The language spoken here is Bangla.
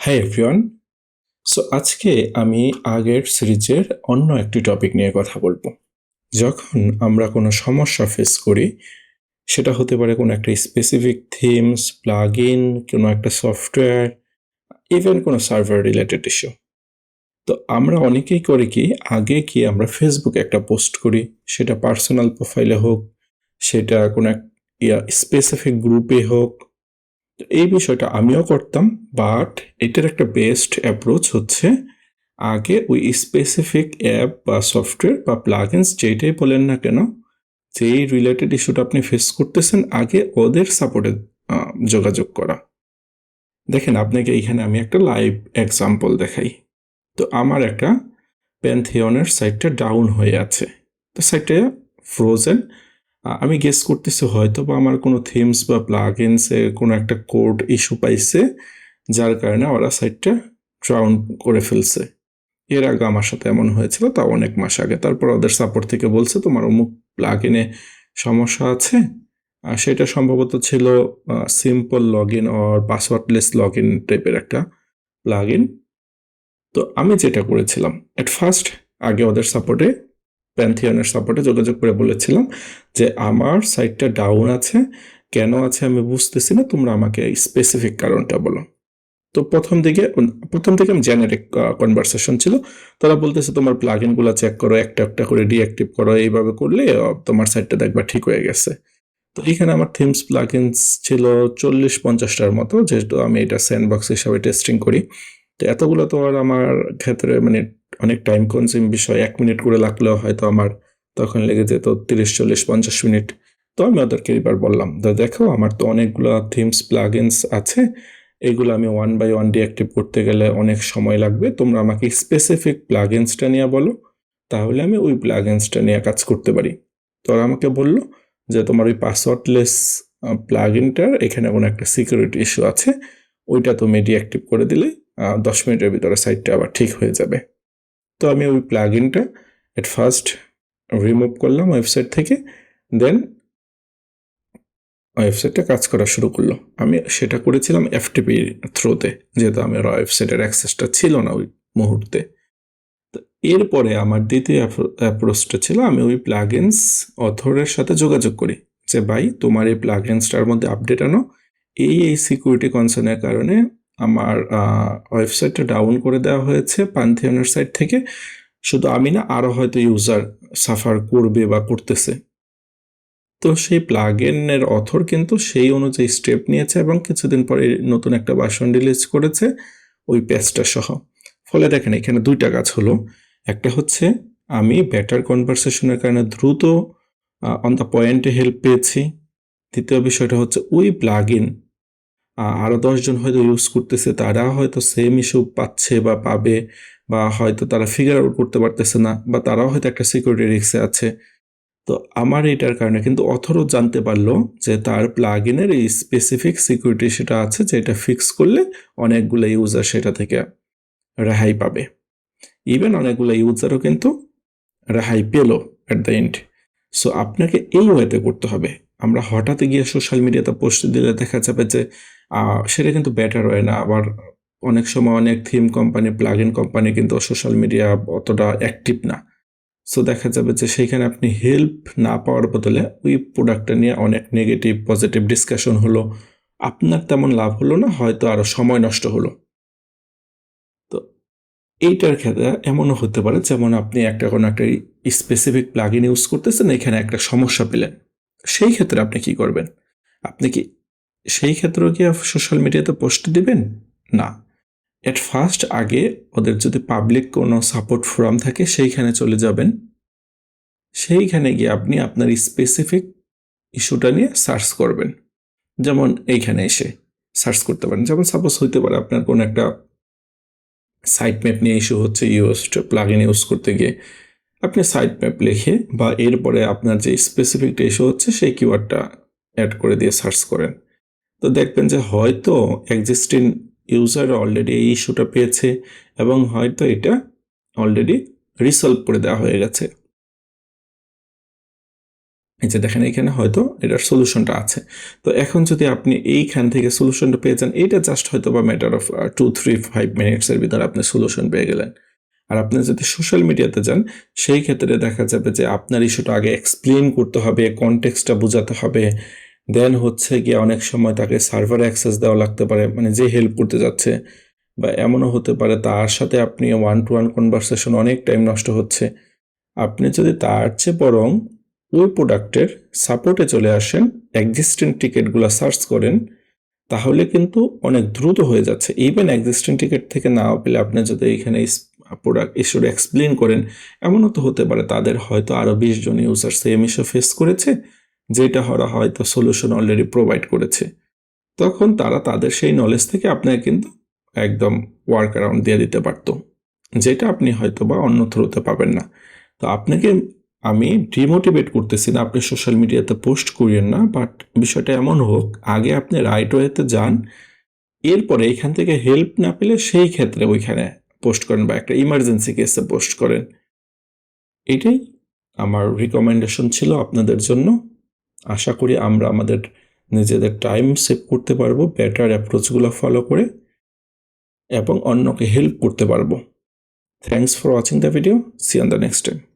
হাই এভরিওয়ান সো আজকে আমি আগের সিরিজের অন্য একটি টপিক নিয়ে কথা বলব। যখন আমরা কোনো সমস্যা ফেস করি, সেটা হতে পারে কোনো একটা স্পেসিফিক থিমস প্লাগ ইন কোনো একটা সফটওয়্যার ইভেন কোনো সার্ভার রিলেটেড ইস্যু তো আমরা অনেকেই করি কি, আগে কি আমরা ফেসবুকে একটা পোস্ট করি, সেটা পার্সোনাল প্রোফাইলে হোক, সেটা কোনো এক স্পেসিফিক গ্রুপে হোক তো এই বিষয়টা আমিও করতাম বাট এটার একটা বেস্ট অ্যাপ্রোচ হচ্ছে আগে ওই স্পেসিফিক অ্যাপ বা সফটওয়্যার বা প্লাগিনস যেটাই বলেন না কেন, যেই রিলেটেড ইস্যুটা আপনি ফেস করতেছেন, আগে ওদের সাপোর্টে যোগাযোগ করা। দেখেন, আপনাকে এইখানে আমি একটা লাইভ এক্সাম্পল দেখাই। তো আমার একটা প্যান্থিয়নের সাইটটা ডাউন হয়ে আছে। তো সাইটটা ফ্রোজেন আমি গেস করতেছি হয়তো বা আমার কোনো থিমস বা প্লাগিনসে কোনো একটা কোড ইস্যু পাইছে, যার কারণে ওরা সাইটটা ড্রাউন করে ফেলছে। এর আগে আমার সাথে এমন হয়েছিল তা অনেক মাস আগে। তারপর ওদের সাপোর্ট থেকে বলছে, তোমার অমুক প্লাগ ইনে সমস্যা আছে? আর সেটা সম্ভবত ছিল simple log in or passwordless log in টাইপের একটা প্লাগ ইন তো আমি যেটা করেছিলাম এট ফার্স্ট আগে ওদের সাপোর্টে প্যান্থিয়নের সাপোর্টে যোগাযোগ করে বলেছিলাম যে আমার সাইটটা ডাউন আছে, কেন আছে আমি বুঝতেছি না, তোমরা আমাকে স্পেসিফিক কারণটা বলো। তো প্রথম দিকে, প্রথম থেকে আমি জেনারিক কনভারসেশন ছিল। তারা বলতেছে, তোমার প্লাগ ইনগুলো চেক করো, একটা একটা করে ডিঅ্যাক্টিভ করো, এইভাবে করলে তোমার সাইটটা দেখবা ঠিক হয়ে গেছে। তো এখানে আমার থিমস প্লাগিনস ছিল চল্লিশ পঞ্চাশটার মতো, যেহেতু আমি এটা স্যান্ডবক্স হিসাবে টেস্টিং করি। তো এতগুলো তো আর আমার ক্ষেত্রে মানে অনেক টাইম কনজিউম বিষয়, এক মিনিট করে লাগলেও হয়তো আমার তখন লেগে যেত তিরিশ, চল্লিশ, পঞ্চাশ মিনিট তো আমি ওদেরকে এবার বললাম তো দেখো, আমার তো অনেকগুলো থিমস প্লাগিনস আছে। এগুলো আমি ওয়ান বাই ওয়ান ডিঅ্যাক্টিভ করতে গেলে অনেক সময় লাগবে। তোমরা আমাকে স্পেসিফিক প্লাগিনসটা নিয়ে বলো, তাহলে আমি ওই প্লাগিনসটা নিয়ে কাজ করতে পারি। তো ওরা আমাকে বলল যে, তোমার ওই পাসওয়ার্ডলেস প্লাগিনটার এখানে কোনো একটা সিকিউরিটি ইস্যু আছে। ওইটা তুমি ডিঅ্যাক্টিভ করে দিলে দশ মিনিটের ভিতরে সাইটটা আবার ঠিক হয়ে যাবে। তো আমি ওই প্লাগ ইনটা এট ফার্স্ট রিমুভ করলাম ওয়েবসাইট থেকে দেন ওয়েবসাইটটা কাজ করা শুরু করল। আমি সেটা করেছিলাম এফটিপির থ্রোতে যেহেতু আমার ওয়েবসাইটের অ্যাক্সেসটা ছিল না ওই মুহূর্তে। তো এরপরে আমার দ্বিতীয় অ্যাপ্রোচটা ছিল আমি ওই প্লাগিনস অথরের সাথে যোগাযোগ করি, যে ভাই, তোমার এই প্লাগিনসটার মধ্যে আপডেট আনো। এই এই সিকিউরিটি কনসার্নের কারণে আমার ওয়েবসাইটটা ডাউন করে দেওয়া হয়েছে পান্থিয়নের সাইট থেকে। শুধু আমি না আরও হয়তো ইউজার সাফার করবে বা করতেছে। তো সেই প্লাগেনের অথর কিন্তু সেই অনুযায়ী স্টেপ নিয়েছে এবং কিছুদিন পরে নতুন একটা বাসন রিলিজ করেছে ওই পেজটা সহ। ফলে দেখেন, এখানে দুইটা কাজ হলো। একটা হচ্ছে, আমি বেটার কনভারসেশনের কারণে দ্রুত অন দ্য পয়েন্টে হেল্প পেয়েছি। দ্বিতীয় বিষয়টা হচ্ছে, ওই প্লাগ ইন আরও দশজন হয়তো ইউজ করতেছে, তারা হয়তো সেম ইস্যু পাচ্ছে বা পাবে বা হয়তো তারা ফিগার আউট করতে পারতেছে না বা তারাও হয়তো একটা সিকিউরিটি রিক্সে আছে। তো আমার এটার কারণে কিন্তু অথরও জানতে পারল যে তার প্লাগ ইনের এই স্পেসিফিক সিকিউরিটি সেটা আছে যেটা ফিক্স করলে অনেকগুলো ইউজার সেটা থেকে রেহাই পাবে। ইভেন অনেকগুলো ইউজারও কিন্তু রেহাই পেল অ্যাট দ্য এন্ড সো আপনাকে এই ওয়েতে করতে হবে। আমরা হঠাৎ গিয়ে সোশ্যাল মিডিয়াতে পোস্ট দিলে দেখা যাবে যে সেটা কিন্তু বেটার হয় না। আবার অনেক সময় অনেক theme company plug in company কিন্তু সোশ্যাল মিডিয়া অতটা অ্যাক্টিভ না। সো দেখা যাবে যে সেইখানে আপনি হেল্প না পাওয়ার বদলে ওই প্রোডাক্টটা নিয়ে অনেক নেগেটিভ পজিটিভ ডিসকাশন হলো। আপনার তেমন লাভ হলো না, হয়তো আরও সময় নষ্ট হলো। তো এইটার ক্ষেত্রে এমনও হতে পারে, যেমন আপনি একটা কোনো একটা স্পেসিফিক প্লাগ ইন ইউজ করতেছেন, এখানে একটা সমস্যা পেলেন। সেই ক্ষেত্রে আপনি কি করবেন? আপনি কি সেই ক্ষেত্রেও কি সোশ্যাল মিডিয়াতে পোস্ট দিবেন? না। এট ফার্স্ট আগে ওদের যদি পাবলিক কোনো সাপোর্ট ফোরাম থাকে, সেইখানে চলে যাবেন। সেইখানে গিয়ে আপনি আপনার স্পেসিফিক ইস্যুটা নিয়ে সার্চ করবেন। যেমন এইখানে এসে সার্চ করতে পারেন। যেমন সাপোজ হইতে পারে আপনার কোনো একটা সাইট ম্যাপ নিয়ে ইস্যু হচ্ছে ইউজ প্লাগ ইউজ করতে গিয়ে। আপনি সাইট ম্যাপ লিখে বা এরপরে আপনার যে স্পেসিফিক ইস্যু হচ্ছে সেই কিওয়ার্ডটা অ্যাড করে দিয়ে সার্চ করেন। তো দেখবেন যে হয়তো এক্সিস্টিং ইউজার অলরেডি এই ইস্যুটা পেয়েছে এবং হয়তো এটা অলরেডি রিসলভ করে দেওয়া হয়ে গেছে। এই যে দেখেন এখানে হয়তো এটার সলিউশনটা আছে। তো এখন যদি আপনি এইখান থেকে সলিউশনটা পেয়ে যান, এটা জাস্ট হয়তো বা matter of two three five মিনিটসের ভিতরে আপনি সলিউশন পেয়ে গেলেন। আর আপনি যদি সোশ্যাল মিডিয়াতে যান, সেই ক্ষেত্রে দেখা যাবে যে আপনার ইস্যুটা আগে এক্সপ্লেন করতে হবে কনটেক্সটটা বোঝাতে হবে। দেন হচ্ছে গিয়ে অনেক সময় তাকে সার্ভার অ্যাক্সেস দেওয়া লাগতে পারে মানে যে হেল্প করতে যাচ্ছে। বা এমনও হতে পারে তার সাথে আপনি ওয়ান টু ওয়ান কনভারসেশন অনেক টাইম নষ্ট হচ্ছে। আপনি যদি তার চেয়ে বরং ওই প্রোডাক্টের সাপোর্টে চলে আসেন এক্সিস্টিং টিকিটগুলো সার্চ করেন, তাহলে কিন্তু অনেক দ্রুত হয়ে যাচ্ছে। ইভেন এক্সিস্টিং টিকিট থেকে না পেলে আপনি যদি এখানে প্রোডাক্ট ইস্যুর এক্সপ্লেন করেন, এমনও তো হতে পারে তাদের হয়তো আরও বিশ জন ইউজার সেম ইস্যু ফেস করেছে, যেটা ওরা হয়তো সলিউশন অলরেডি প্রোভাইড করেছে। তখন তারা তাদের সেই নলেজ থেকে আপনাকে কিন্তু একদম ওয়ার্ক অ্যারাউন্ড দিয়ে দিতে পারতো, যেটা আপনি হয়তো বা অন্য থ্রুতে পাবেন না। তো আপনাকে আমি ডিমোটিভেট করতেছি না, আপনি সোশ্যাল মিডিয়াতে পোস্ট করিয়েন না বাট বিষয়টা এমন হোক, আগে আপনি রাইট ওয়েতে যান, এরপরে এখান থেকে হেল্প না পেলে সেই ক্ষেত্রে ওইখানে পোস্ট করেন বা একটা ইমার্জেন্সি কেসে পোস্ট করেন। এটাই আমার রিকমেন্ডেশন ছিল আপনাদের জন্য। আশা করি আমরা আমাদের নিজেদের টাইম সেভ করতে পারব বেটার অ্যাপ্রোচগুলো ফলো করে এবং অন্যকে হেল্প করতে পারব। Thanks for watching the video see on the next time